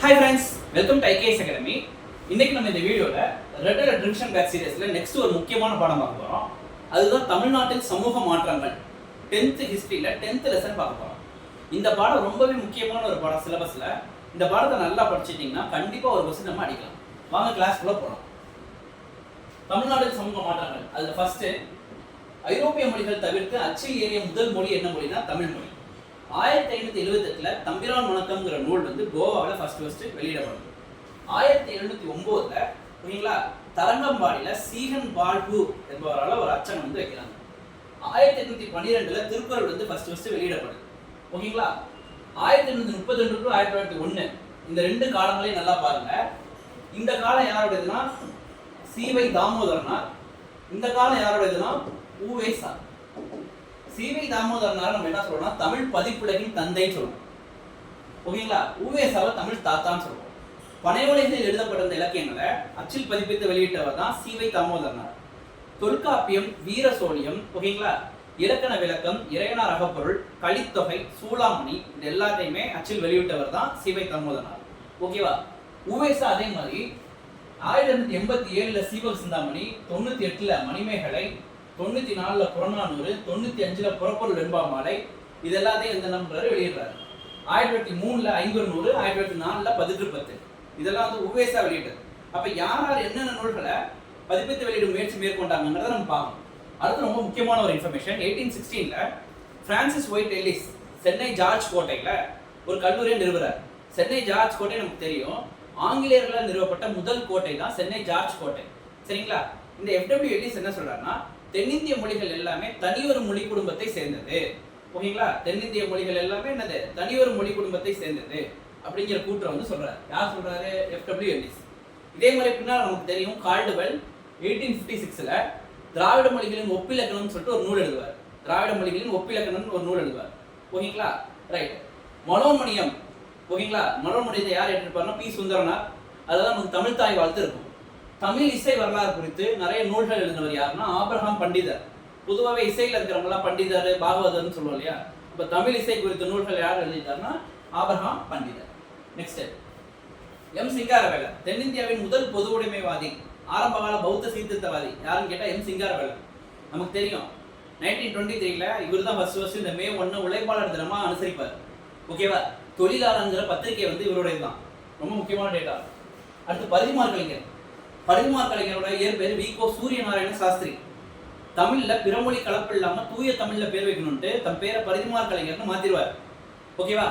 Hi friends welcome to IKS academy இன்னைக்கு நம்ம இந்த வீடியோவில் ரெட் அலர்ட் டிவிஷன் பேக் சீரியஸில் நெக்ஸ்ட் ஒரு முக்கியமான பாடம் பார்க்க போகிறோம் அதுதான் தமிழ்நாட்டில் சமூக மாற்றங்கள். டென்த்து ஹிஸ்ட்ரியில் டென்த்து லெசன் பார்க்க போகிறோம் இந்த பாடம் ரொம்பவே முக்கியமான ஒரு பாடம் சிலபஸில் இந்த பாடத்தை நல்லா படிச்சிட்டிங்கன்னா கண்டிப்பாக ஒரு கொஸ்டின் நம்ம அடிக்கலாம். வாங்க கிளாஸ்க்குள்ளே போகிறோம் தமிழ்நாட்டில் சமூக மாற்றங்கள். அதில் ஃபர்ஸ்ட் ஐரோப்பிய மொழிகள் தவிர்த்து அச்சில் ஏறிய முதல் மொழி என்ன மொழினா தமிழ் மொழி. ஆயிரத்தி ஐநூத்தி எழுபத்தெட்டில் தம்பிரான் வணக்கம்ங்கிற நூல் வந்து கோவாவில் ஃபர்ஸ்ட் ஃபர்ஸ்ட் வெளியிடப்படுது ஆயிரத்தி எழுநூத்தி ஒன்பதுல ஓகேங்களா தரங்கம்பாடியில சீகன் பால்பு என்பவரால் ஒரு அச்சம் வந்து வைக்கிறாங்க. ஆயிரத்தி எட்நூத்தி பன்னிரெண்டுல திருக்குறள் வந்து ஃபர்ஸ்ட் ஃபர்ஸ்ட் வெளியிடப்படுது ஓகேங்களா? ஆயிரத்தி எண்ணூத்தி முப்பத்தி ரெண்டு டு ஆயிரத்தி தொள்ளாயிரத்தி ஒன்று இந்த ரெண்டு காலங்களையும் நல்லா பாருங்க. இந்த காலம் யாருடையதுன்னா சீவை தாமோதரனார். இந்த காலம் யாருடையதுன்னா ஊவே சார். சிவி தாமோதரனால நம்ம என்ன சொல்றோம்னா தமிழ் பதிப்புலகின் தந்தைன்னு சொல்லுவோம் ஓகேங்களா? ஊவேசாவை தமிழ் தாத்தான்னு சொல்லுவோம் பனைவலைகளில் எழுதப்பட்ட இலக்கியங்களை அச்சில் பதிப்பித்து வெளியிட்டவர் தான் சிவை தாமோதரனார். தொல்காப்பியம் வீர சோழியம் ஓகேங்களா? இலக்கண விளக்கம் இறையனார் அகப்பொருள் கலித்தொகை சூளாமணி இது எல்லாத்தையுமே அச்சில் வெளியிட்டவர் தான் சிவை தாமோதரனார். ஓகேவா? உவேசா அதே மாதிரி ஆயிரத்தி எண்பத்தி ஏழுல சீவக சிந்தாமணி தொண்ணூத்தி எட்டுல மணிமேகலை தொண்ணூத்தி நாலுல புறநானூறு தொண்ணூத்தி அஞ்சுல புறப்பொருள் வெண்பாமாலை இது எல்லாத்தையும் எந்த நம்பர்? வெளியிடுறாரு. ஆயிரத்தி தொள்ளாயிரத்தி மூணுல ஐம்பது நூறு ஆயிரத்தி தொள்ளாயிரத்தி நாலுல பதிற்று பத்து இதெல்லாம் வந்து உவேசா வெளியிட்டது. அப்ப யார் யார் என்னென்ன நூல்களை பதிப்பித்து வெளியிடும் முயற்சி மேற்கொண்டாங்கிறத நம்ம பார்க்கணும். அடுத்து ரொம்ப முக்கியமான ஒரு information eighteen சிக்ஸ்டீன்ல Francis White Ellis Chennai George கோட்டையில ஒரு கல்லூரியை நிறுவுறார். சென்னை ஜார்ஜ் கோட்டை நமக்கு தெரியும். ஆங்கிலேயர்களால் நிறுவப்பட்ட முதல் கோட்டை தான் சென்னை ஜார்ஜ் கோட்டை. சரிங்களா? இந்த எஃப்டபிள்யூ எல்லிஸ் என்ன சொல்றாருன்னா தென்னிந்திய மொழிகள் எல்லாமே தனியொரு மொழி குடும்பத்தை சேர்ந்தது. ஓகேங்களா? தென்னிந்திய மொழிகள் எல்லாமே என்னது? தனியொரு மொழி குடும்பத்தை சேர்ந்தது. அப்படிங்கிற கூற்றை வந்து சொல்றாரு. யார் சொல்றாரு? எஃப்டபிள்யூ எல்லிஸ் இதே மாதிரி பின்னால் நமக்கு தெரியும் கால்டுவெல் எயிட்டீன் ஃபிஃப்டி சிக்ஸில் திராவிட மொழிகளின் ஒப்பிலக்கணம்னு சொல்லிட்டு ஒரு நூல் எழுதுவார். திராவிட மொழிகளின் ஒப்பிலக்கணம்னு ஒரு நூல் எழுதுவார். ஓகேங்களா? ரைட் மனோமணியம் ஓகேங்களா? மனோமணியத்தை யார் ஏற்றிருப்பாருன்னா பி சுந்தரனார். அதுதான் நமக்கு தமிழ் தாய் வாழ்த்து இருக்கும். தமிழ் இசை வரலாறு குறித்து நிறைய நூல்கள் எழுதினவர் யாருன்னா ஆபிரகாம் பண்டிதர். பொதுவாகவே இசையில் இருக்கிறவங்களாம் பண்டிதர் பாகவதர்னு சொல்லுவோம் இல்லையா? இப்போ தமிழ் இசை குறித்த நூல்கள் யார் எழுதிட்டாருன்னா Abraham Pandithar. Next M Singaravelar தென்னிந்தியாவின் முதல் பொது உடைமைவாதி ஆரம்பகால பௌத்த சீர்திருத்தவாதி. யாருன்னு கேட்டால் எம் சிங்காரவேலர். நமக்கு தெரியும். நைன்டீன் டுவெண்ட்டி த்ரீல இவர் தான் ஃபர்ஸ்ட் ஃபர்ஸ்ட் இந்த மே ஒன்று உழைப்பாளர் தினமாக அனுசரிப்பார். ஓகேவா தொழிலாளர்ங்கிற பத்திரிகை வந்து இவருடைய தான் ரொம்ப முக்கியமான டேட்டா அடுத்து பரிமாறு கலைஞர் பரிதிமார் கலைஞரோட இயற்பெயர் விகோ சூரியநாராயண சாஸ்திரி. தமிழ்ல பிறமொழி கலப்பு இல்லாம தூய தமிழ்ல பேர் வைக்கணும்ட்டு தம் பேரை பரிதிமார் கலைஞர்னு மாத்திருவார் ஓகேவா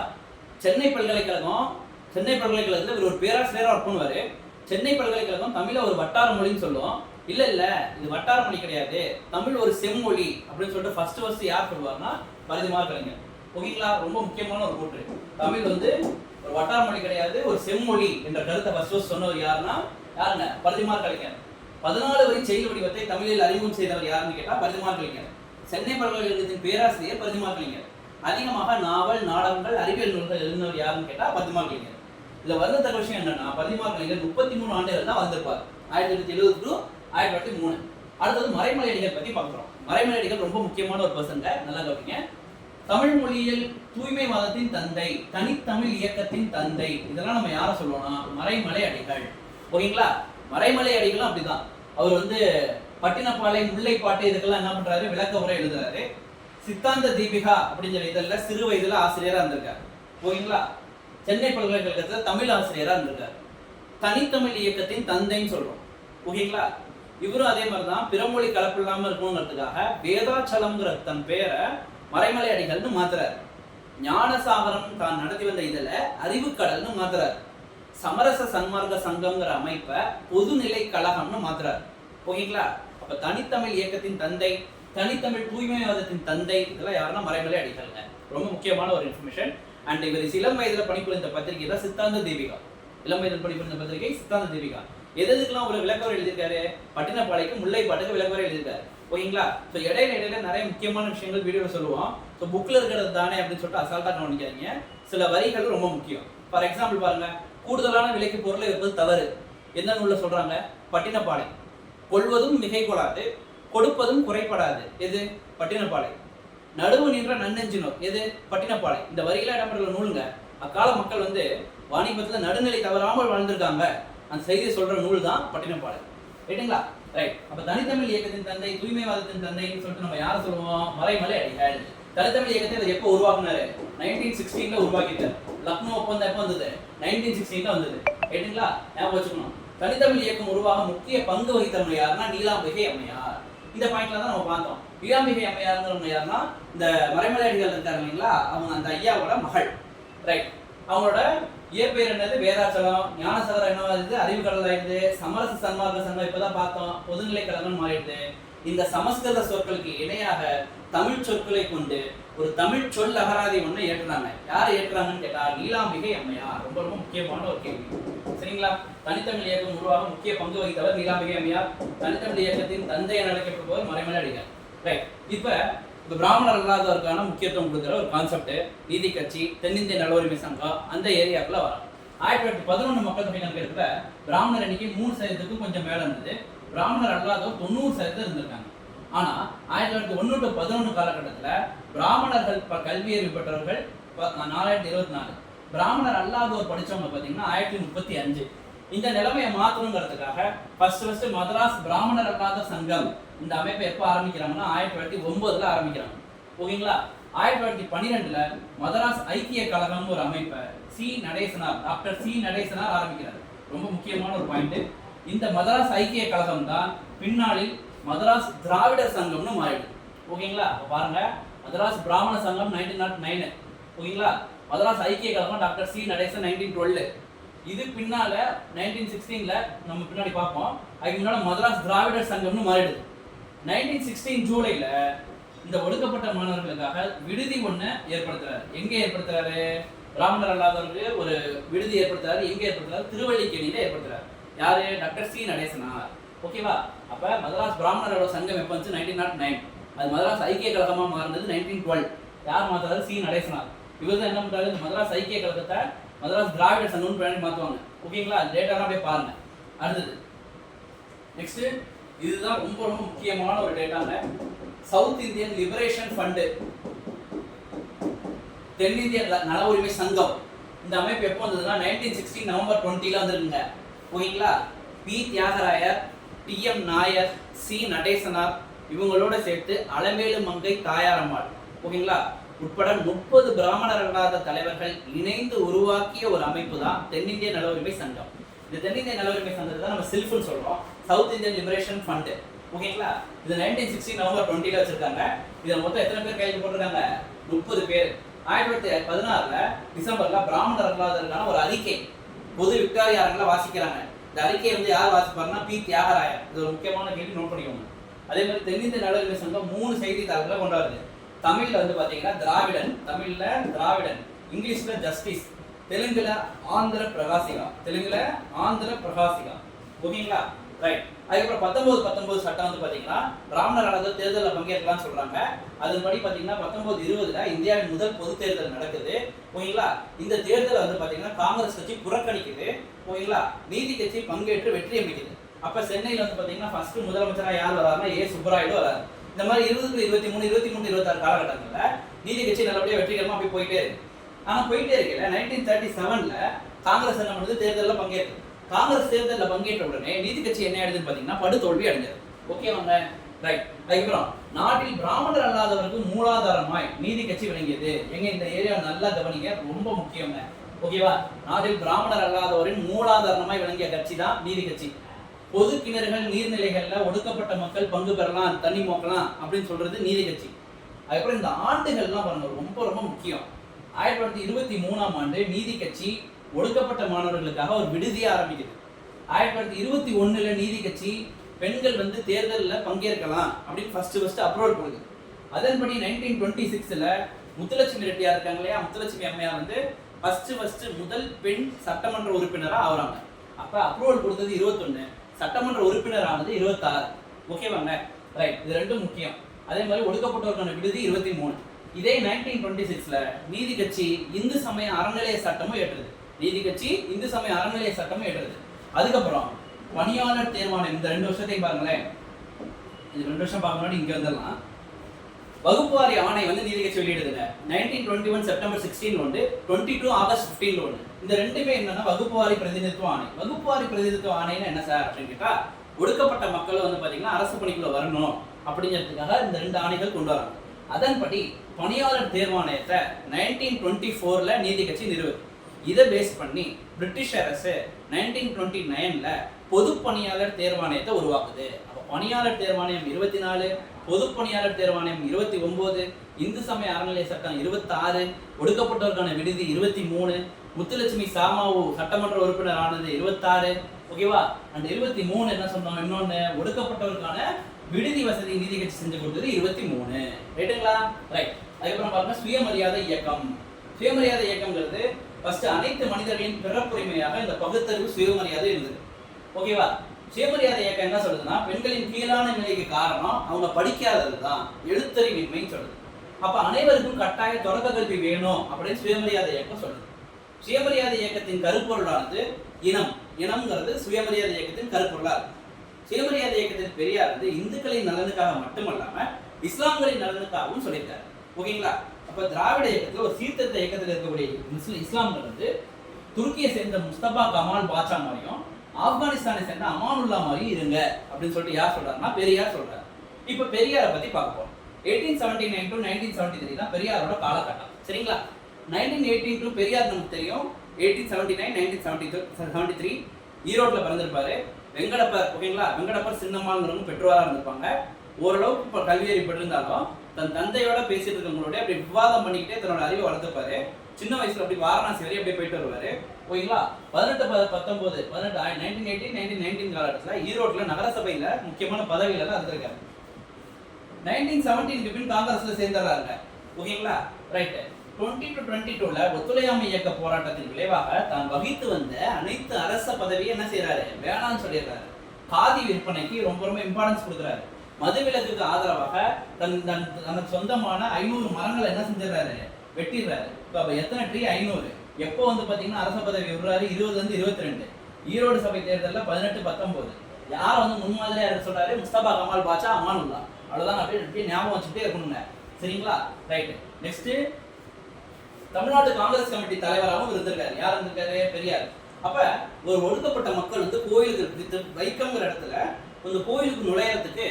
சென்னை பல்கலைக்கழகம் சென்னை பல்கலைக்கழகத்தில் இவர் ஒரு பேராசிரியராக ஒர்க் பண்ணுவார். சென்னை பல்கலைக்கழகம் தமிழை ஒரு வட்டார மொழின்னு சொல்லுவோம். இல்ல இல்ல இது வட்டார மொழி கிடையாது. தமிழ் ஒரு செம்மொழி அப்படின்னு சொல்லிட்டு ஃபர்ஸ்ட் ஃபர்ஸ்ட் யார் சொல்லுவாருன்னா பரிதிமார் கலைஞர் ஓகேங்களா ரொம்ப முக்கியமான ஒரு கூற்று தமிழ் வந்து ஒரு வட்டார மொழி கிடையாது ஒரு செம்மொழி என்ற கருத்தை ஃபர்ஸ்ட் ஃபர்ஸ்ட் சொன்னவர் யாருன்னா யாருங்க? பரிதிமார் கலைஞர். பதினாலு வரி செயல் வடிவத்தை தமிழில் அறிமுகம் செய்தவர் யாருன்னு கேட்டா பரிதிமார் கலைஞர். சென்னை பல்கலைக்கழகத்தின் பேராசிரியர் பரிதிமார் கலைஞர். அதிகமாக நாவல் நாடகங்கள் அறிவியல் நூல்கள் எழுதினவர் யாருன்னு கேட்டா பரிதிமார் கலைஞர். இதுல வருந்தத்தக்க விஷயம் என்னன்னா பரிதிமார் கலைஞர் முப்பத்தி மூணு ஆண்டுகள் தான் வந்திருப்பார். ஆயிரத்தி தொள்ளாயிரத்தி எழுபது டு ஆயிரத்தி தொள்ளாயிரத்தி மூணு. அடுத்தது மறைமலை அடிகள் பத்தி பார்க்குறோம். மறைமலை அடிகள் ரொம்ப முக்கியமான ஒரு பர்சன்ங்க நல்லா கவனிங்க. தமிழ் மொழியில் தூய்மைவாதத்தின் தந்தை தனித்தமிழ் இயக்கத்தின் தந்தை. இதெல்லாம் நம்ம யாரை சொல்லுவோம்னா மறைமலை அடிகள் ஓகேங்களா? மறைமலை அடிகளும் அப்படிதான். அவர் வந்து பட்டினப்பாலை முல்லைப்பாட்டு இதுக்கெல்லாம் என்ன பண்றாரு? விளக்க உரை எழுதுறாரு. சித்தாந்த தீபிகா அப்படிங்கிற இதழில் சிறு வயதுல ஆசிரியரா இருந்திருக்காரு. ஓகேங்களா? சென்னை பல்கலைக்கழகத்துல தமிழ் ஆசிரியரா இருந்திருக்காரு. தனித்தமிழ் இயக்கத்தின் தந்தைன்னு சொல்றோம். ஓகேங்களா? இவரும் அதே மாதிரி தான் பிறமொழி கலப்பு இல்லாம இருக்கணுங்கிறதுக்காக வேதாச்சலம்ங்கிற தன் பேரை மறைமலை அடிகள்னு மாத்துறாரு. ஞானசாகரம் தான் நடத்தி வந்த இதுல அறிவுக்கடல்னு மாத்துறாரு. சமரச சன்மார்க்க சங்கம்ங்கிற அமைப்பை பொதுநிலை கழகம்னு மாத்துறாரு. ஓகேங்களா அப்ப தனித்தமிழ் இயக்கத்தின் தந்தை தனித்தமிழ் தூய்மைவாதத்தின் தந்தை இதெல்லாம் யாருன்னா மறைமலை அடிகள்ங்க. ரொம்ப முக்கியமான ஒரு இன்ஃபர்மேஷன் அண்ட் இவர் இளம் வயதுல பணிபுரிந்த பத்திரிகை தான் சித்தாந்த தேவிகா. இளம் வயதில் பணிபுரிந்த பத்திரிகை சித்தாந்த தேவிகா. எது எதுக்கெல்லாம் ஒரு விளக்கவரை எழுதியிருக்காரு? பட்டினப்பாளைக்கு முல்லைப்பாட்டுக்கு விளக்கவரை எழுதியிருக்காரு. ஓகேங்களா ஸோ இடையில இடையில நிறைய முக்கியமான விஷயங்கள் வீடியோவில் சொல்லுவோம். ஸோ புக்கில் இருக்கிறது தானே அப்படின்னு சொல்லிட்டு அசால்ட்டாக கவனிக்காதீங்க. சில வரிகள் ரொம்ப முக்கியம். ஃபார் எக்ஸாம்பிள் பாருங்க. கூடுதலான விலைக்கு பொருளை விற்பது தவறு. என்ன நூலில் சொல்கிறாங்க பட்டினப்பாளை கொள்வதும் மிகை கொள்ளாது கொடுப்பதும் குறைபடாது. எது? பட்டினப்பாளை நடுவு நின்ற நன்னெஞ்சினோர் எது? பட்டினப்பாளை இந்த வரியில இடம்பெற்ற நூலுங்க அக்கால மக்கள் வந்து வாணிபத்தில் நடுநிலை தவறாமல் வாழ்ந்திருக்காங்க. அந்த செய்தியை சொல்கிற நூல் தான் பட்டினப்பாலை. ரைட்டுங்களா? ரைட். அப்போ தனித்தமிழ் இயக்கத்தின் தந்தை தூய்மைவாதத்தின் தந்தைன்னு சொல்லிட்டு நம்ம யாரை சொல்லுவோம்? மறைமலை அடிகள். தனித்தமிழ் இயக்கத்தை இவர் எப்போ உருவாக்குனாரு? நைன்டீன் சிக்ஸ்டீன்ல உருவாக்கிட்டார். லக்னோ ஒப்பந்தம் எப்போ வந்தது? நைன்டீன் சிக்ஸ்டீன்ல வந்தது. ரைட்டுங்களா ஞாபகம் வச்சுக்கணும். தனித்தமிழ் இயக்கம் உருவாக முக்கிய பங்கு வகித்தவங்க யாருன்னா நீலாம்பிகை அம்மையார். இந்த பாயிண்ட்ல தான் நம்ம பார்த்தோம். நீலாம்பிகை அம்மையாருங்கிறவங்க யாருன்னா இந்த மறைமலையடிகள் இருக்காங்க இல்லைங்களா? அவங்க அந்த ஐயாவோட மகள். ரைட் அவங்களோட இயற்பெயர் என்னது? வேதாச்சலம் ஞானசகரம் என்னவா இருந்தது அறிவு கடலாயிருது இருந்தது சமரச சன்மார்க்க சங்கம் இப்பதான் பார்த்தோம். பொதுநிலை கழகம் மாறிடுது. இந்த சமஸ்கிருத சொற்களுக்கு இணையாக தமிழ் சொற்களை கொண்டு ஒரு தமிழ் சொல் அகராதி ஒண்ணு ஏற்றுறாங்க. யார் ஏற்றுறாங்கன்னு கேட்டால் நீலாம்பிகை அம்மையார். ரொம்ப ரொம்ப முக்கியமான ஒரு கேள்வி. சரிங்களா? தனித்தமிழ் இயக்கம் உருவாக முக்கிய பங்கு வகித்தவர் நீலாம்பிகை அம்மையார். தனித்தமிழ் இயக்கத்தின் தந்தை என அழைக்கப்படுபவர் மறைமலை அடிகள். ரைட் இப்ப இந்த பிராமணர் அல்லாதவருக்கான முக்கியத்துவம் கொடுக்குற ஒரு கான்செப்ட் நீதி கட்சி தென்னிந்திய நலவுரிமை சங்கம் அந்த ஏரியாக்குள்ள வரும் ஆயிரத்தி தொள்ளாயிரத்தி பதினொன்று மக்கள் தொகை கணக்கெடுப்புல பிராமணர் எண்ணிக்கை மூணு சதவீதத்துக்கும் கொஞ்சம் மேல இருந்தது. பிராமணர் அல்லாதவர் தொண்ணூறு சதவீதம் இருந்திருக்காங்க. ஆனா ஆயிரத்தி தொள்ளாயிரத்தி ஒன்று டு பதினொன்று காலகட்டத்துல பிராமணர்கள் ப- கல்வியறிவு பெற்றவர்கள் ப- நாலாயிரத்தி இருபத்தி நாலு. பிராமணர் அல்லாதவர் படிச்சவங்க பாத்தீங்கன்னா ஆயிரத்தி முப்பத்தி அஞ்சு. இந்த நிலைமையை மாற்றணுங்கிறதுக்காக ஃபர்ஸ்ட் ஃபர்ஸ்ட் மதராஸ் பிராமணர் அல்லாத சங்கம் இந்த அமைப்பை எப்போ ஆரம்பிக்கிறாங்கன்னா ஆயிரத்தி தொள்ளாயிரத்தி ஒன்பதுல ஆரம்பிக்கிறாங்க. ஓகேங்களா? ஆயிரத்தி தொள்ளாயிரத்தி பன்னிரெண்டுல மதராஸ் ஐக்கிய கழகம்னு ஒரு அமைப்பை C. Natesanar doctor C. Natesanar ஆரம்பிக்கிறார். ரொம்ப முக்கியமான ஒரு பாயிண்ட் இந்த மதராஸ் ஐக்கிய கழகம் தான் பின்னாளில் மதராஸ் திராவிடர் சங்கம்னு மாறிடும் ஓகேங்களா? பாருங்க. மதராஸ் பிராமண சங்கம் நைன்டீன் நாட் நைனு ஓகேங்களா? மதராஸ் ஐக்கிய கழகம் doctor C Natesan nineteen twelve இது பின்னால நைன்டீன் சிக்ஸ்டீன்ல நம்ம பின்னாடி பார்ப்போம். அதுக்கு முன்னால மதராஸ் திராவிடர் சங்கம்னு மாறிடுது. நைன்டீன் சிக்ஸ்டீன் ஜூலைல இந்த ஒடுக்கப்பட்ட மாணவர்களுக்காக விடுதி ஒண்ணு ஏற்படுத்துறாரு. எங்க ஏற்படுத்துறாரு? பிராமணர் அல்லாதவருக்கு ஒரு விடுதி ஏற்படுத்துறாரு எங்க ஏற்படுத்துறாரு திருவள்ளிக்கேணியில ஏற்படுத்துறாரு. யாரு? டாக்டர் சி நடேசனார் ஓகேவா அப்ப மதராஸ் பிராமணரோட சங்கம் எப்போ வந்து நைன்டீன் நாட் நைன் அது மதராஸ் ஐக்கிய கழகமா மாறினது நைன்டீன் டுவெல் யார் மாத்துறாரு சி நடேசனார் இவர் தான் என்ன பண்றாரு? மதராஸ் ஐக்கிய கழகத்தை மதராஸ் திராவிட சங்கம்னு பிராண்ட் மாத்துவாங்க. ஓகேங்களா அது டேட்டாலாம் போய் பாருங்க. அடுத்தது. நெக்ஸ்ட் இதுதான் ரொம்ப ரொம்ப முக்கியமான ஒரு டேட்டாங்க சவுத் இந்தியன் லிபரேஷன் ஃபண்டு தென்னிந்திய நல- உரிமை சங்கம். இந்த அமைப்பு எப்போ வந்ததுன்னா நைன்டீன் சிக்ஸ்டீன் நவம்பர் டுவெண்ட்டில வந்துருக்குங்க. ஓகேங்களா P. Thyagarayar T. M. Nair C. Natesanar இவங்களோட சேர்த்து அலமேலு மங்கை தாயாரம்மாள். ஓகேங்களா உட்பட முப்பது பிராமணர் அல்லாத தலைவர்கள் இணைந்து உருவாக்கிய ஒரு அமைப்பு தான் தென்னிந்திய நல உரிமை சங்கம். இந்த தென்னிந்திய நல உரிமை சங்கத்தை தான் நம்ம சில்ஃப்னு சொல்றோம். சவுத் இந்தியன் லிபரேஷன் ஃபண்டு ஓகேங்களா இது நைன்டீன் சிக்ஸ்டி நவம்பர் டுவெண்ட்டில வச்சிருக்காங்க. இதை மொத்தம் எத்தனை பேர் கைது போட்டிருக்காங்க? முப்பது பேர். ஆயிரத்தி தொள்ளாயிரத்தி பதினாறுல டிசம்பர்ல பிராமணர் ஒரு அறிக்கை. பொது விக்டாரியாரங்கள வாசிக்கிறாங்க. இந்த அறிக்கையை வந்து யார் வாசிப்பாருன்னா பி தியாகராயர். இது ஒரு முக்கியமான கேள்வி நோட் பண்ணிக்கோங்க. அதே மாதிரி தென்னிந்திய நல சங்கம் மூணு செய்தித்தாள்களை கொண்டாடுது. தமிழ்ல வந்து பாத்தீங்கன்னா திராவிடன் தமிழ்ல திராவிடன் இங்கிலீஷ்ல ஜஸ்டிஸ் தெலுங்குல ஆந்திர பிரகாசிகா. தெலுங்குல ஆந்திர பிரகாசிகா. ஓகேங்களா? ரைட் அதுக்கப்புறம் பத்தொன்பது பத்தொன்பது சட்டம் வந்து பார்த்தீங்கன்னா பிராமணர் அல்லாத தேர்தலில் பங்கேற்கலாம்னு சொல்கிறாங்க அதன்படி பார்த்தீங்கன்னா பத்தொன்பது இருபதுல இந்தியாவின் முதல் பொது தேர்தல் நடக்குது. ஓகேங்களா இந்த தேர்தலை வந்து பார்த்தீங்கன்னா காங்கிரஸ் கட்சி புறக்கணிக்குது. ஓகேங்களா நீதி கட்சி பங்கேற்று வெற்றி அமைக்குது அப்போ சென்னையில் வந்து பார்த்தீங்கன்னா ஃபர்ஸ்ட் முதலமைச்சராக யார் வராருன்னா ஏ. சுப்பராயுடு வராரு இந்த மாதிரி இருபது இருபத்தி மூணு இருபத்தி மூணு இருபத்தாறு காலகட்டங்களில் நீதி கட்சி நல்லபடியாக வெற்றிகரமாக அப்படி போயிட்டே இருக்கு. ஆனால் போயிட்டே இருக்கல. நைன்டீன் தேர்ட்டி செவனில் காங்கிரஸ் என்ன பண்ணுது? தேர்தலில் பங்கேற்று காங்கிரஸ் தேர்தலில் பங்கேற்ற உடனே நீதி கட்சி என்ன ஆயிடுதுன்னு பார்த்தீங்கன்னா படு தோல்வி அடைஞ்சது ஓகேவாங்க ரைட் அதுக்கப்புறம் நாட்டில் பிராமணர் அல்லாதவருக்கு மூலாதாரமாய் நீதி கட்சி விளங்கியது. எங்க இந்த ஏரியா நல்லா கவனிங்க ரொம்ப முக்கியங்க ஓகேவா நாட்டில் பிராமணர் அல்லாதவரின் மூலாதாரமாய் விளங்கிய கட்சி தான் நீதி கட்சி. பொது கிணறுகள் நீர்நிலைகள்ல ஒடுக்கப்பட்ட மக்கள் பங்கு பெறலாம் தண்ணி மோக்கலாம் அப்படின்னு சொல்றது நீதி கட்சி. அதுக்கப்புறம் இந்த ஆண்டுகள்லாம் பாருங்க ரொம்ப ரொம்ப முக்கியம். ஆயிரத்தி தொள்ளாயிரத்தி இருபத்தி மூணாம் ஆண்டு நீதி கட்சி ஒடுக்கப்பட்ட மாணவர்களுக்காக ஒரு விடுதியை ஆரம்பிக்குது. ஆயிரத்தி தொள்ளாயிரத்தி இருபத்தி ஒன்றில் நீதி கட்சி பெண்கள் வந்து தேர்தலில் பங்கேற்கலாம் அப்படின்னு ஃபர்ஸ்ட் ஃபர்ஸ்ட் அப்ரோல் கொடுக்குது. அதன்படி நைன்டீன் டுவெண்ட்டி சிக்ஸில் முத்துலட்சுமி ரெட்டியார் இருக்காங்க இல்லையா? முத்துலட்சுமி அம்மையார் வந்து ஃபர்ஸ்ட் ஃபர்ஸ்ட் முதல் பெண் சட்டமன்ற உறுப்பினராக ஆகுறாங்க அப்போ அப்ரூவல் கொடுத்தது இருபத்தொன்னு சட்டமன்ற உறுப்பினர் ஆனது இருபத்தாறு ஓகேவாங்க ரைட் இது ரெண்டும் முக்கியம். அதே மாதிரி ஒடுக்கப்பட்டோருக்கான விடுதி இருபத்தி மூணு. இதே நைன்டீன் டுவெண்ட்டி சிக்ஸில் நீதி கட்சி இந்து சமய அறநிலைய சட்டமும் ஏற்றுது. நீதி கட்சி இந்து சமய அறநிலைய சட்டம் ஏற்றுது அதுக்கப்புறம் பணியாளர் தேர்வாணையம் இந்த ரெண்டு வருஷத்தையும் பாருங்களேன். இது ரெண்டு வருஷம் பார்க்க முன்னாடி இங்க வந்துடலாம். வகுப்புவாரி ஆணை வந்து நீதி கட்சி வெளியிடுதுங்க. Nineteen twenty one September sixteen ஒன்று டுவெண்ட்டி டூ ஆகஸ்ட் ஃபிஃப்டீன் ஒன்று இந்த ரெண்டுமே என்னன்னா வகுப்புவாரி பிரதிநிதித்துவ ஆணை. வகுப்புவாரி பிரதிநிதித்துவ ஆணைன்னு என்ன சார் அப்படின்னு கேட்டால் ஒடுக்கப்பட்ட மக்கள் வந்து பார்த்தீங்கன்னா அரசு பணிக்குள்ள வரணும் அப்படிங்கிறதுக்காக இந்த ரெண்டு ஆணைகள் கொண்டு வராங்க அதன்படி பணியாளர் தேர்வாணையத்தை நைன்டீன் டுவெண்ட்டி ஃபோரில் நீதி கட்சி நிறுவுது. இதை பேஸ் பண்ணி பிரிட்டிஷ் அரசு நைன்டீன் டுவெண்ட்டி நைனில் பொது பணியாளர் தேர்வாணையத்தை உருவாக்குது. அப்போ பணியாளர் தேர்வாணையம் இருபத்தி நாலு பொது பணியாளர் தேர்வாணையம் இருபத்தி ஒம்பது இந்து சமய அறநிலைய சட்டம் இருபத்தாறு ஒடுக்கப்பட்டோருக்கான விடுதி இருபத்தி மூணு முத்துலட்சுமி சாமாவு சட்டமன்ற உறுப்பினர் ஆனது இருபத்தாறு ஓகேவா? அந்த இருபத்தி மூணு என்ன சொன்னாங்க இன்னொன்று ஒடுக்கப்பட்டவருக்கான விடுதி வசதி நிதி கட்சி செஞ்சு கொடுத்தது இருபத்தி மூணு. ரைட்டுங்களா ரைட் அதுக்கப்புறம் பாருங்க சுயமரியாதை இயக்கம். சுயமரியாதை இயக்கம்ங்கிறது ஃபர்ஸ்ட் அனைத்து மனிதர்களின் பிறப்புரிமையாக இந்த பகுத்தறிவு சுயமரியாதை இருந்தது. ஓகேவா சுயமரியாதை இயக்கம் என்ன சொல்லுதுன்னா பெண்களின் கீழான நிலைக்கு காரணம் அவங்க படிக்காதது தான் எழுத்தறிவின்மைன்னு சொல்லுது. அப்ப அனைவருக்கும் கட்டாய தொடக்க கல்வி வேணும் அப்படின்னு சுயமரியாதை இயக்கம் சொல்லுது. சுயமரியாதை இயக்கத்தின் கருப்பொருளானது இனம். இனம்ங்கிறது சுயமரியாதை இயக்கத்தின் கருப்பொருளா இருக்கு. சுயமரியாதை இயக்கத்தின் பெரியார் வந்து இந்துக்களின் நலனுக்காக மட்டுமல்லாம இஸ்லாம்களின் நலனுக்காகவும் சொல்லியிருக்காரு. ஓகேங்களா இப்போ திராவிட இயக்கத்தில் ஒரு சீர்திருத்த இயக்கத்தில் இருக்கக்கூடிய முஸ்லி இஸ்லாம்கள் வந்து துருக்கியை சேர்ந்த முஸ்தபா கமால் பாட்சா மாதிரியும் ஆப்கானிஸ்தானை சேர்ந்த அமானுல்லா மாதிரியும் இருங்க அப்படின்னு சொல்லிட்டு யார் சொல்றாருன்னா பெரியார் சொல்றாரு. இப்போ பெரியாரை பத்தி பார்ப்போம். Eighteen seventy nine to nineteen seventy three தான் பெரியாரோட காலகட்டம். சரிங்களா? நைன்டீன் எயிட்டீன் டு பெரியார் நமக்கு தெரியும். Eighteen seventy nine nineteen seventy seventy three ஈரோட்டில் பிறந்திருப்பாரு. வெங்கடப்பர் ஓகேங்களா வெங்கடப்பர் சின்னம்மாங்கிறவங்க பெற்றோராக இருந்திருப்பாங்க. ஓரளவுக்கு இப்போ கல்வியறி பெற்றிருந்தாலும் தன் தந்தையோட பேசிட்டு இருக்கவங்களோட அப்படி விவாதம் பண்ணிக்கிட்டே தன்னோட அறிவை வளர்த்துப்பாரு. சின்ன வயசுல அப்படி வாரணாசி வரை அப்படியே போயிட்டு வருவாரு. ஓகேங்களா? பதினெட்டு ப- பத்தொன்பது பதினெட்டு நைன்டீன் எயிட்டீன் நைன்டீன் நைன்டீன் காலகட்டத்தில் ஈரோட்டில் நகரசபையில் முக்கியமான பதவியில தான் இருந்திருக்காரு. நைன்டீன் செவன்டீன் பின் காங்கிரஸ்ல சேர்ந்துடுறாங்க ஓகேங்களா? ரைட்டு டுவெண்ட்டி டு டுவெண்ட்டி டூல ஒத்துழையாமை இயக்க போராட்டத்தின் விளைவாக தான் வகித்து வந்த அனைத்து அரச பதவியை என்ன செய்யறாரு வேணாம்னு சொல்லிடுறாரு. காதி விற்பனைக்கு ரொம்ப ரொம்ப இம்பார்ட்டன்ஸ் கொடுக்குறாரு. மதுவிலக்குக்கு ஆதரவாக தன் தன் தனக்கு சொந்தமான ஐநூறு மரங்களை என்ன செஞ்சிடறாரு? வெட்டிடுறாரு. இப்போ அப்போ எத்தனை ட்ரீ ஐநூறு. எப்போ வந்து பார்த்தீங்கன்னா அரச பதவி விடுறாரு? இருபதுலேருந்து இருபத்தி ரெண்டு ஈரோடு சபை தேர்தலில் பதினெட்டு பத்தொம்போது யார் வந்து முன்மாதிரியாக இருக்க சொல்கிறாரு முஸ்தபா கமால் பாட்சா அமானுல்லா அவ்வளோதான் அப்படியே ஞாபகம் வச்சுட்டே இருக்கணுங்க. சரிங்களா? Right next Tamil Nadu Congress committee தலைவராகவும் இருந்திருக்காரு. யார் இருந்திருக்காரு? பெரியார். அப்ப ஒரு ஒடுக்கப்பட்ட மக்கள் வந்து கோயிலுக்கு வைக்கங்கிற வைக்கம்ங்கிற இடத்துல அந்த கோயிலுக்கு நுழையறதுக்கு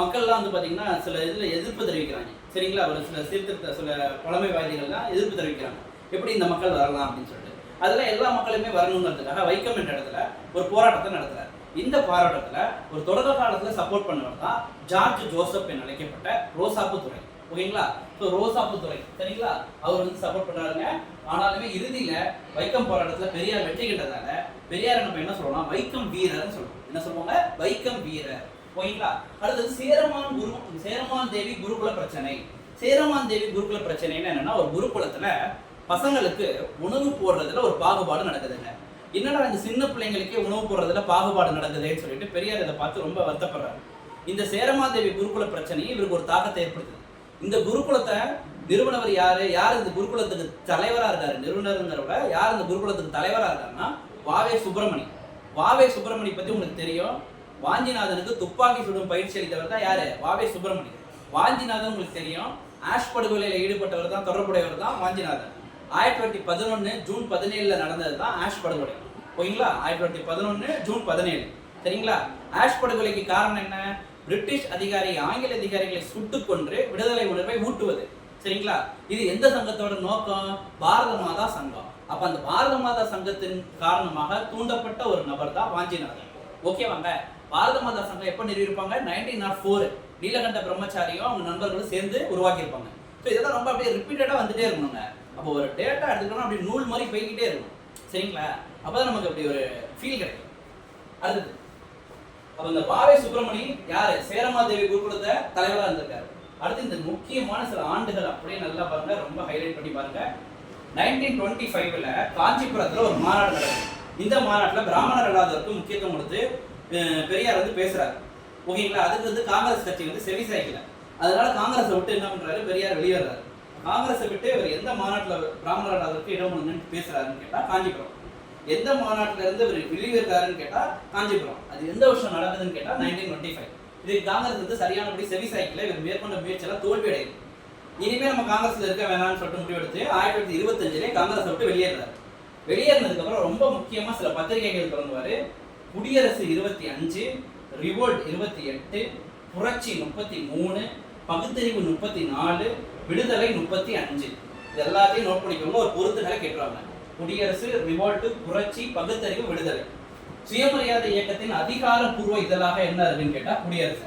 மக்கள்லாம் வந்து பார்த்தீங்கன்னா சில இதில் எதிர்ப்பு தெரிவிக்கிறாங்க. சரிங்களா? ஒரு சில சீர்திருத்த சில பழமைவாதிகள்லாம் எதிர்ப்பு தெரிவிக்கிறாங்க. எப்படி இந்த மக்கள் வரலாம் அப்படின்னு சொல்லிட்டு. அதில் எல்லா மக்களுமே வரணுங்கிறதுக்காக வைக்கம் என்ற இடத்துல ஒரு போராட்டத்தை நடத்துகிறார் இந்த போராட்டத்தில் ஒரு தொடக்க காலத்தில் சப்போர்ட் பண்ணவர் தான் ஜார்ஜ் ஜோசப் என்று அழைக்கப்பட்ட ரோசாப்பு துறை ஓகேங்களா? ஸோ ரோசாப்பு துறை சரிங்களா? அவர் வந்து சப்போர்ட் பண்ணாருங்க ஆனாலுமே இறுதியில் வைக்கம் போராட்டத்தில் பெரியார் வெற்றி கண்டதால பெரியார் நம்ம என்ன சொல்லலாம்? வைக்கம் வீரர்னு சொல்லுவோம். என்ன சொல்லுவாங்க? வைக்கம் வீரர். ஓகேங்களா அடுத்தது சேரமான் குரு சேரமான் தேவி குருகுல பிரச்சனை. சேரமான் தேவி குருகுல பிரச்சனைன்னு என்னன்னா ஒரு குருகுலத்துல பசங்களுக்கு உணவு போடுறதுல ஒரு பாகுபாடு நடக்குதுங்க. என்னடா இந்த சின்ன பிள்ளைங்களுக்கே உணவு போடுறதுல பாகுபாடு நடக்குதுன்னு சொல்லிட்டு பெரியார் இதை பார்த்து ரொம்ப வருத்தப்படுறாரு. இந்த சேரமாதேவி குருகுல பிரச்சனையும் இவருக்கு ஒரு தாக்கத்தை ஏற்படுத்துது. இந்த குருகுலத்தை நிறுவனவர் யாரு? யார் இந்த குருகுலத்துக்கு தலைவரா இருக்காரு? நிறுவனருங்கிறவங்க யார் இந்த குருகுலத்துக்கு தலைவரா இருக்காருன்னா வாவே சுப்பிரமணி. வாவே சுப்பிரமணி பத்தி உங்களுக்கு தெரியும். வாஞ்சிநாதனுக்கு துப்பாக்கி சுடும் பயிற்சி அளித்தவர் தான் யாரு? வாவே சுப்பிரமணியன். வாஞ்சிநாதன் உங்களுக்கு தெரியும். ஆஷ் படுகொலையில ஈடுபட்டவர் தான் தொடர்புடையவர் தான் வாஞ்சிநாதன். ஆயிரத்தி தொள்ளாயிரத்தி பதினொன்று ஜூன் பதினேழுல நடந்தது தான் ஆஷ் படுகொலை. ஓகேங்களா ஆயிரத்தி தொள்ளாயிரத்தி பதினொன்று ஜூன் பதினேழு. சரிங்களா? ஆஷ் படுகொலைக்கு காரணம் என்ன? பிரிட்டிஷ் அதிகாரி ஆங்கில அதிகாரிகளை சுட்டு கொன்று விடுதலை உணர்வை ஊட்டுவது. சரிங்களா? இது எந்த சங்கத்தோட நோக்கம்? பாரத மாதா சங்கம். அப்ப அந்த பாரத மாதா சங்கத்தின் காரணமாக தூண்டப்பட்ட ஒரு நபர் தான் வாஞ்சிநாதன். ஓகேவாங்க பாரத மாதா சங்கம் எப்போ நிறுவிருப்பாங்க நைன்டீன் நாட் ஃபோர் நீலகண்ட பிரம்மச்சாரியும் அவங்க நண்பர்களும் சேர்ந்து உருவாக்கியிருப்பாங்க. ஸோ இதெல்லாம் ரொம்ப அப்படியே ரிப்பீட்டடாக வந்துட்டே இருக்கணுங்க. அப்போ ஒரு டேட்டா எடுத்துக்கணும் அப்படி நூல் மாதிரி போய்கிட்டே இருக்கும். சரிங்களா? அப்போ தான் நமக்கு அப்படி ஒரு ஃபீல் கிடைக்கும். அடுத்தது அப்போ இந்த பாவை சுப்பிரமணி யார்? சேரமாதேவி குருகுலத்தை தலைவராக இருந்திருக்காரு. அடுத்து இந்த முக்கியமான சில ஆண்டுகள் அப்படியே நல்லா பாருங்க. ரொம்ப ஹைலைட் பண்ணி பாருங்க. நைன்டீன் டுவெண்ட்டி ஃபைவ்ல காஞ்சிபுரத்தில் ஒரு மாநாடு நடக்கும் இந்த மாநாட்டில் பிராமணர் இல்லாதவருக்கு முக்கியத்துவம் கொடுத்து பெரியார் வந்து பேசுறாரு. ஓகேங்களா? அதுக்கு வந்து காங்கிரஸ் கட்சி வந்து செவி சாய்க்கல. அதனால காங்கிரஸை விட்டு என்ன பண்றாரு? பெரியார் வெளியேறாரு. காங்கிரஸை விட்டு இவர் எந்த மாநாட்டில் பிராமணர் இடம் ஒண்ணுன்னு பேசுறாருன்னு கேட்டா காஞ்சிபுரம். எந்த மாநாட்டில இருந்து இவர் வெளியேறாருன்னு கேட்டா காஞ்சிபுரம். அது எந்த வருஷம் நடக்குதுன்னு கேட்டா நைன்டீன் டுவெண்ட்டி ஃபைவ் இதுக்கு காங்கிரஸ் வந்து சரியானபடி செவி சாய்க்கல. இவர் மேற்கொண்ட முயற்சியெல்லாம் தோல்வி அடையுது. இனிமே நம்ம காங்கிரஸ்ல இருக்க வேணாம்னு சொல்லிட்டு முடிவெடுத்து ஆயிரத்தி தொள்ளாயிரத்தி இருபத்தஞ்சிலே காங்கிரஸை விட்டு வெளியேறாரு. வெளியேறினதுக்கு அப்புறம் ரொம்ப முக்கியமா சில பத்திரிகைகள் தொடங்குவாரு. குடியரசு இருபத்தி அஞ்சு ரிவோல்ட் இருபத்தி எட்டு புரட்சி முப்பத்தி மூணு பகுத்தறிவு முப்பத்தி நாலு விடுதலை முப்பத்தி அஞ்சு. இது எல்லாத்தையும் நோட் பண்ணிக்கோங்க ஒரு பொருத்துகளை கேட்டுருவாங்க. குடியரசு ரிவோல்ட்டு புரட்சி பகுத்தறிவு விடுதலை. சுயமரியாதை இயக்கத்தின் அதிகாரப்பூர்வ இதழாக என்ன இருக்குன்னு கேட்டால் குடியரசு.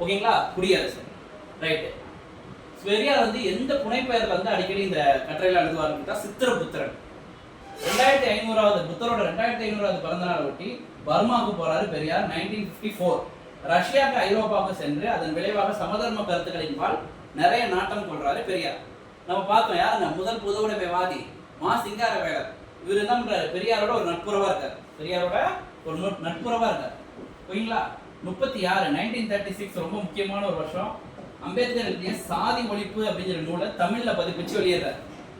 ஓகேங்களா? குடியரசு. ரைட்டு பெரியார் வந்து எந்த புனைப்பெயரில் வந்து அடிக்கடி இந்த கட்டுரையில எழுதுவாருன்னு சித்திர சித்திரபுத்திரன். ரெண்டாயிரத்தி ஐநூறாவது புத்தரோட ரெண்டாயிரத்தி ஐநூறாவது பிறந்த நாள் ஒட்டி பர்மாவுக்கு போறாரு பெரியார் நைன்டீன் பிப்டி ஃபோர் ரஷ்யாவுக்கு ஐரோப்பாவுக்கு சென்று அதன் விளைவாக சமதர்ம கருத்துக்களின் பால் நிறைய நாட்டம் கொள்றாரு பெரியார். நம்ம பார்த்தோம் யாருங்க? முதல் பொதுவுடைமைவாதி மா சிங்காரவேலர். இவர் என்ன பண்றாரு? பெரியாரோட ஒரு நட்புறவா இருக்கார். பெரியாரோட ஒரு நட்புறவா இருக்கார். ஓகேங்களா முப்பத்தி ஆறு நைன்டீன் தேர்ட்டி சிக்ஸ் ரொம்ப முக்கியமான ஒரு வருஷம். அம்பேத்கர் எழுதிய சாதி ஒழிப்பு அப்படிங்கிற நூலை தமிழ்ல பதிப்பிச்சு வெளியிடுறாரு.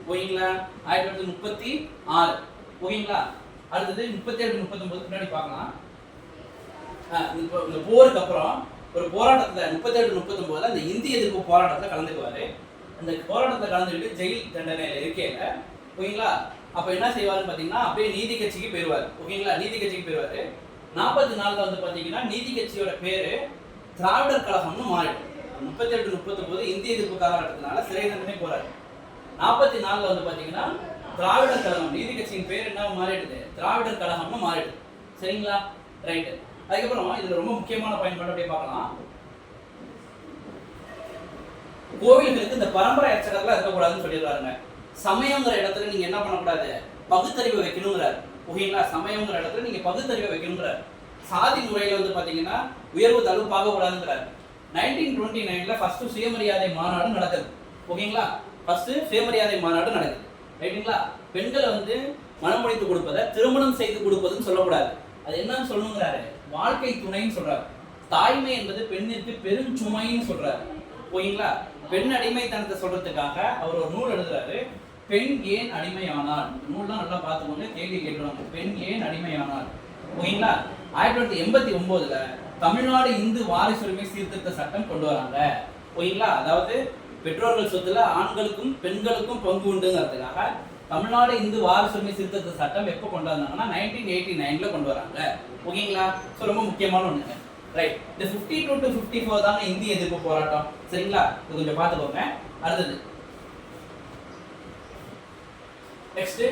ஓகேங்களா ஆயிரத்தி தொள்ளாயிரத்தி முப்பத்தி ஆறு. ஓகேங்களா அடுத்தது முப்பத்தி ஏழு முப்பத்தொன்பது பின்னாடி பார்க்கலாம். இப்போ இந்த போருக்கு அப்புறம் ஒரு போராட்டத்தில் முப்பத்தேழு முப்பத்தொன்பதுல அந்த இந்திய எதிர்ப்பு போராட்டத்தில் கலந்துக்குவார். அந்த போராட்டத்தில் கலந்துக்கிட்டு ஜெயில் தண்டனையில் இருக்கையில் ஓகேங்களா? அப்போ என்ன செய்வாருன்னு பார்த்தீங்கன்னா அப்படியே நீதி கட்சிக்கு போயிடுவார் ஓகேங்களா? நீதி கட்சிக்கு போயிருவாரு. நாற்பத்தி நாளில் வந்து பார்த்தீங்கன்னா நீதி கட்சியோட பேர் திராவிடர் கழகம்னு மாறிடும். முப்பத்தி எட்டு இந்திய எதிர்ப்பு காலகட்டத்தினால சிறை தண்டனை போகிறார் நாற்பத்தி நாலில் வந்து பார்த்தீங்கன்னா திராவிடர் கழகம் நீதி கட்சியின் பேர் என்ன? மாறிடுது. திராவிடர் கழகம்னு மாறிடுது. சரிங்களா? ரைட்டு அதுக்கப்புறம் இதுல ரொம்ப முக்கியமான பயன்பாடு அப்படியே பார்க்கலாம். கோவில்களுக்கு இந்த பரம்பரை அர்ச்சகர்கள் இருக்கக்கூடாதுன்னு சொல்லிடுறாருங்க சமயங்கிற இடத்துல நீங்க என்ன பண்ணக்கூடாது? பகுத்தறிவு வைக்கணுங்கிறார். ஓகேங்களா சமயங்கிற இடத்துல நீங்க பகுத்தறிவை வைக்கணுங்கிறார். சாதி முறையில வந்து பாத்தீங்கன்னா உயர்வு தாழ்வு பார்க்கக்கூடாதுங்கிறார். நைன்டீன் டுவெண்ட்டி நைன்ல ஃபர்ஸ்ட் சுயமரியாதை மாநாடு நடக்குது. ஓகேங்களா ஃபர்ஸ்ட் சுயமரியாதை மாநாடு நடக்குது. ரைட்டுங்களா பெண்களை வந்து மனமுடித்து கொடுப்பதை திருமணம் செய்து கொடுப்பதுன்னு சொல்லக்கூடாது. அது என்னன்னு சொல்லணுங்கிறாரு. வாழ்க்கை துணைன்னு சொல்றாரு. தாய்மை என்பது பெண்ணிற்கு பெருஞ்சுமைன்னு சொல்றாரு. போயிங்களா பெண் அடிமைத்தனத்தை சொல்றதுக்காக அவர் ஒரு நூல் எழுதுறாரு. பெண் ஏன் அடிமையானார்? நூல்லாம் நல்லா பார்த்துக்கோங்க கேள்வி கேட்டுருவாங்க பெண் ஏன் அடிமையானார்? ஓகேங்களா ஆயிரத்தி தொள்ளாயிரத்தி எண்பத்தி ஒன்பதுல தமிழ்நாடு இந்து வாரிசுரிமை சீர்திருத்த சட்டம் கொண்டு வராங்க. ஓகேங்களா அதாவது பெற்றோர்கள் சொத்துல ஆண்களுக்கும் பெண்களுக்கும் பங்கு உண்டுங்கிறதுக்காக தமிழ்நாடு இந்து வாரசுரிமை சீர்திருத்த சட்டம் எப்போ கொண்டு வந்தாங்கன்னா நைன்டீன் எயிட்டி நைன்ல கொண்டு வராங்க. ஓகேங்களா? ஸோ ரொம்ப முக்கியமான ஒண்ணுங்க. ரைட் இந்த fifty two to fifty four தாங்க இந்திய எதிர்ப்பு போராட்டம். சரிங்களா? இது கொஞ்சம் பார்த்துக்கோங்க. அடுத்தது. நெக்ஸ்ட்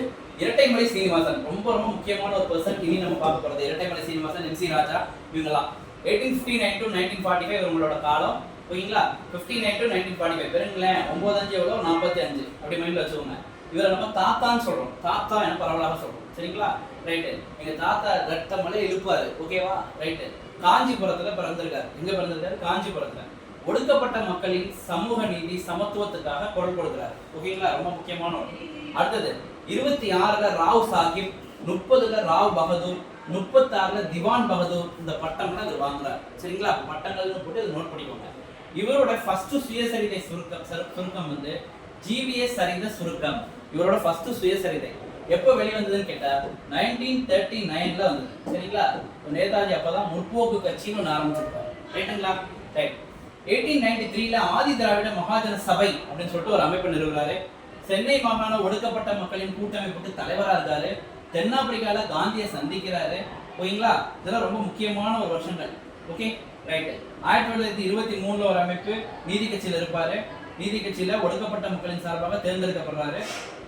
இரட்டைமலை சீனிவாசன். ரொம்ப ரொம்ப முக்கியமான ஒரு பர்சன் இனி நம்ம பார்க்க போறது இரட்டைமலை சீனிவாசன் எம்சி ராஜா. இவங்கலாம் eighteen fifty nine to nineteen forty five இவங்களோட காலம். ஓகேங்களா? Fifty nine to nineteen forty five பெருங்களேன் ஒம்பது அஞ்சு எவ்வளோ நாற்பத்தி அஞ்சு. அப்படி மைண்டில் வச்சுக்கோங்க. இவரை நம்ம தாத்தான்னு சொல்கிறோம் தாத்தா என பரவலாக சொல்கிறோம் சரிங்களா? ரைட்டு எங்கள் தாத்தா ரத்தமலை இருப்பார் ஓகேவா ரைட்டு காஞ்சிபுரத்தில் பிறந்திருக்காரு. எங்கே பிறந்திருக்காரு? காஞ்சிபுரத்தில். ஒடுக்கப்பட்ட மக்களின் சமூக நீதி சமத்துவத்துக்காக குரல் கொடுக்கிறார். ஓகேங்களா? ரொம்ப முக்கியமான ஒன்று அடுத்தது இருபத்தி ஆறுல ராவ் சாஹிப் முப்பதுல ராவ் பகதூர் முப்பத்தாறுல திவான் பகதூர் இந்த பட்டம்லாம் இவர் வாங்குறாரு. சரிங்களா? பட்டங்கள்னு போட்டு இதை நோட் பண்ணிக்கோங்க. இவரோட ஃபர்ஸ்ட் சுயசரிதை சுருக்கம் சுருக்கம் வந்து ஜிவிஎஸ் சரிந்த சுருக்கம். இவரோட ஃபர்ஸ்ட் சுயசரிதை. எப்போ வெளிவந்ததுன்னு கேட்டா நைன்டீன் தேர்ட்டி நைன்ல வந்தது. சரிங்களா? நேதாஜி அப்பதான் முற்போக்கு கட்சின்னு ஒன்று ஆரம்பிச்சிருப்பாரு. ரைட்டுங்களா ரைட் எயிட்டீன் நைன்டி த்ரீல ஆதி திராவிட மகாஜன சபை அப்படின்னு சொல்லிட்டு ஒரு அமைப்பு நிறுவுறாரு. சென்னை மாகாண ஒடுக்கப்பட்ட மக்களின் கூட்டமைப்புக்கு தலைவரா இருக்காரு. தென்னாப்பிரிக்கால காந்தியை சந்திக்கிறாரு. ஓகேங்களா இதெல்லாம் ரொம்ப முக்கியமான ஒரு வருஷங்கள். ஓகே ரைட் ஆயிரத்தி தொள்ளாயிரத்தி இருபத்தி மூணுல ஒரு அமைப்பு நீதி கட்சியில இருப்பார். நீதி கட்சியில ஒடுக்கப்பட்ட மக்களின் சார்பாக தேர்ந்தெடுக்கப்படுறாரு.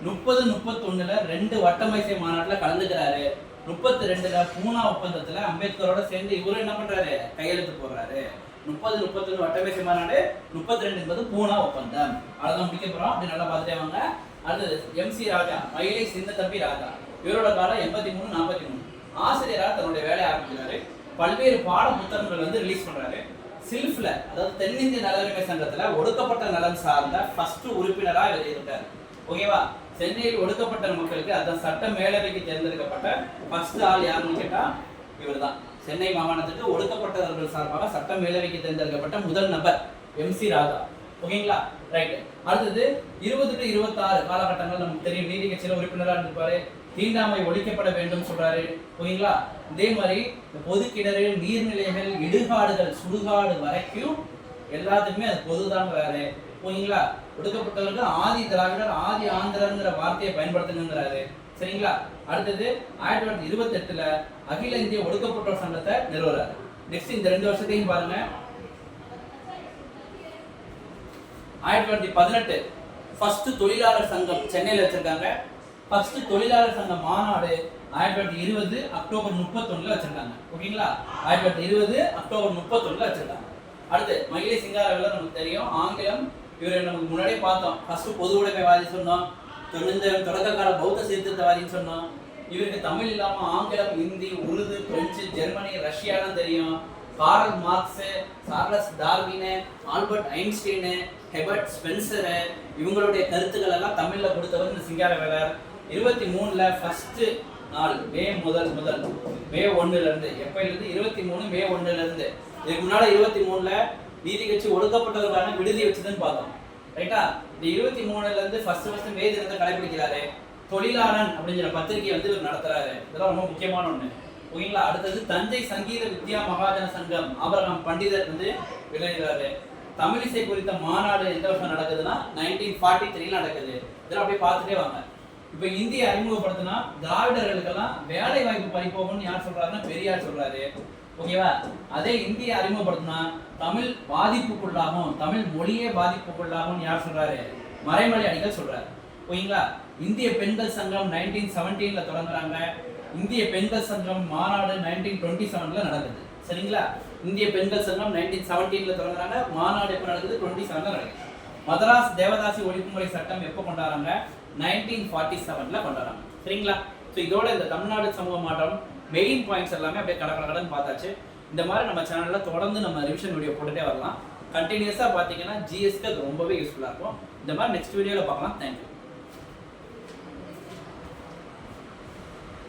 முப்பது முப்பத்தொன்னுல ரெண்டு வட்டமைசை மாநாட்டில் கலந்துக்கிறாரு. முப்பத்தி ரெண்டுல பூனா ஒப்பந்தத்துல அம்பேத்கரோட சேர்ந்து இவரும் என்ன பண்றாரு? கையெழுத்து போடுறாரு. முப்பது முப்பத்தொன்னு வட்டமேசை மாநாடு முப்பத்தி ரெண்டு என்பது பூனா ஒப்பந்தம். அவ்வளவுதான் முடிக்க போறோம். அப்படி நல்லா பார்த்துட்டே வாங்க. அடுத்தது எம்சி ராஜா மயிலை சின்ன தம்பி ராஜா. இவரோட காலம் எண்பத்தி மூணு நாற்பத்தி மூணு ஆசிரியராக தன்னுடைய வேலையை ஆரம்பிக்கிறாரு பல்வேறு பாட புத்தகங்கள் வந்து ரிலீஸ் பண்றாரு. சில்ஃப்ல அதாவது தென்னிந்திய நலனுரிமை சங்கத்துல ஒடுக்கப்பட்ட நலன் சார்ந்த ஃபர்ஸ்ட் உறுப்பினரா இவர் இருக்காரு. ஓகேவா? சென்னையில் ஒடுக்கப்பட்ட மக்களுக்கு அதான் சட்ட மேலவைக்கு தேர்ந்தெடுக்கப்பட்ட ஃபர்ஸ்ட் ஆள் யாருன்னு கேட்டா இவர்தான். சென்னை மாகாணத்துக்கு ஒடுக்கப்பட்டவர்கள் சார்பாக சட்ட மேலவைக்கு தேர்ந்தெடுக்கப்பட்ட முதல் நபர் எம்சி ராதா. ஓகேங்களா? ரைட் அடுத்தது இருபது டு இருபத்தாறு காலகட்டங்கள் நமக்கு தெரியும். நீதி கட்சியில உறுப்பினராக இருந்திருப்பாரு. தீண்டாமை ஒழிக்கப்பட வேண்டும் சொல்றாரு. ஓகேங்களா இதே மாதிரி இந்த பொது கிணறு நீர்நிலைகள் இடுகாடுகள் சுடுகாடு வரைக்கும் எல்லாத்துக்குமே அது பொதுதான்றாரு ஓகேங்களா ஒடுக்கப்பட்டவர்கள் ஆதி திராவிடர் ஆதி ஆந்திரங்கிற வார்த்தையை பயன்படுத்தணுங்கிறாரு. சரிங்களா? அடுத்தது ஆயிரத்தி தொள்ளாயிரத்தி இருபத்தி எட்டுல அகில இந்திய ஒடுக்கப்பட்டோர் சங்கத்தை நிறுவறாரு. நெக்ஸ்ட் இந்த ரெண்டு வருஷத்தையும் பாருங்க. ஆயிரத்தி தொள்ளாயிரத்தி பதினெட்டு ஃபர்ஸ்ட் தொழிலாளர் சங்கம் சென்னையில் வச்சிருக்காங்க. ஃபர்ஸ்ட் தொழிலாளர் சங்க மாநாடு ஆயிரத்தி தொள்ளாயிரத்தி இருபது அக்டோபர் முப்பத்தொன்னுல வச்சிருந்தாங்க. ஓகேங்களா? ஆயிரத்தி தொள்ளாயிரத்தி இருபது அக்டோபர் முப்பத்தொன்னுல வச்சிருந்தாங்க. அடுத்து மகிழை சிங்காரவில் நமக்கு தெரியும். ஆங்கிலம் இவரை நமக்கு முன்னாடியே பார்த்தோம். ஃபர்ஸ்ட் பொது உடைமைவாதி சொன்னோம். இந்த தொடக்க கால பௌத்த சீர்திருத்தவாதின்னு சொன்னோம். இவருக்கு தமிழ் இல்லாம ஆங்கிலம் ஹிந்தி உருது பிரெஞ்சு ஜெர்மனி ரஷ்யாலாம் தெரியும். Karl Marx Charles Darwin Albert Einstein Herbert Spencer இவங்களுடைய கருத்துக்கள் எல்லாம் தமிழ்ல கொடுத்தவர் இந்த சிங்கார சிங்காரவேலர். இருபத்தி மூணுல ஃபர்ஸ்ட் நாள் மே முதல் முதல். மே ஒன்னுல இருந்து எப்பயிலிருந்து இருபத்தி மூணு மே ஒன்னுல இருந்து இதுக்கு முன்னால இருபத்தி மூணுல நீதி கட்சி ஒடுக்கப்பட்டவர்களான விடுதி வச்சதுன்னு பார்த்தோம். ரைட்டா இந்த இருபத்தி மூணுல இருந்து ஃபர்ஸ்ட் ஃபர்ஸ்ட் மே தினத்தை கடைபிடிக்கிறாரு தொழிலாளன் அப்படிங்கிற பத்திரிகை வந்து இவர் நடத்துறாரு. இதெல்லாம் ரொம்ப முக்கியமான ஒண்ணு. ஓகேங்களா? அடுத்தது தஞ்சை சங்கீத வித்யா மகாஜன சங்கம். அபரகம் பண்டிதர் வந்து விளைகிறாரு தமிழிசை குறித்த மாநாடு எந்த வருஷம் நடக்குதுன்னா நைன்டீன் ஃபார்ட்டி த்ரீல நடக்குது. இதெல்லாம் அப்படியே பார்த்துட்டே வாங்க. இப்போ இந்திய அறிமுகப்படுத்தினா திராவிடர்களுக்கெல்லாம் வேலை வாய்ப்பு பறிப்போகும்னு யார் சொல்றாருன்னா பெரியார் சொல்றாரு. ஓகேவா அதே இந்திய அறிமுகப்படுத்தினா தமிழ் பாதிப்புக்குள்ளாகும் தமிழ் மொழியே பாதிப்புக்குள்ளாகும்னு யார் சொல்றாரு? மறைமலை அடிகள் சொல்றாரு. ஓகேங்களா இந்திய பெண்கள் சங்கம் நைன்டீன் செவன்டீன்ல தொடங்குறாங்க. இந்திய பெண்கள் சங்கம் மாநாடு நைன்டீன் டுவெண்ட்டி செவன்ல நடக்குது சரிங்களா? இந்திய பெண்கள் சங்கம் நைன்டீன் செவன்டீன்ல தொடங்குறாங்க. மாநாடு எப்போ நடக்குது? டுவெண்ட்டி செவன்ல நடக்குது. மதராஸ் தேவதாசி ஒழிப்புமுறை சட்டம் எப்போ கொண்டாடுறாங்க? நைன்டீன் ஃபார்ட்டி செவனில் கொண்டாடுறாங்க. சரிங்களா? ஸோ இதோட இந்த தமிழ்நாடு சமூக மாற்றம் மெயின் பாயிண்ட்ஸ் எல்லாமே அப்படியே கடற்கட கடன் பார்த்தாச்சு. இந்த மாதிரி நம்ம சேனலில் தொடர்ந்து நம்ம ரிவிஷன் வீடியோ போட்டுகிட்டே வரலாம். கண்டினியூஸாக பார்த்தீங்கன்னா ஜிஎஸ்க்கு அது ரொம்பவே யூஸ்ஃபுல்லாக இருக்கும். இந்த மாதிரி நெக்ஸ்ட் வீடியோவில் பார்க்கலாம். தேங்க்யூ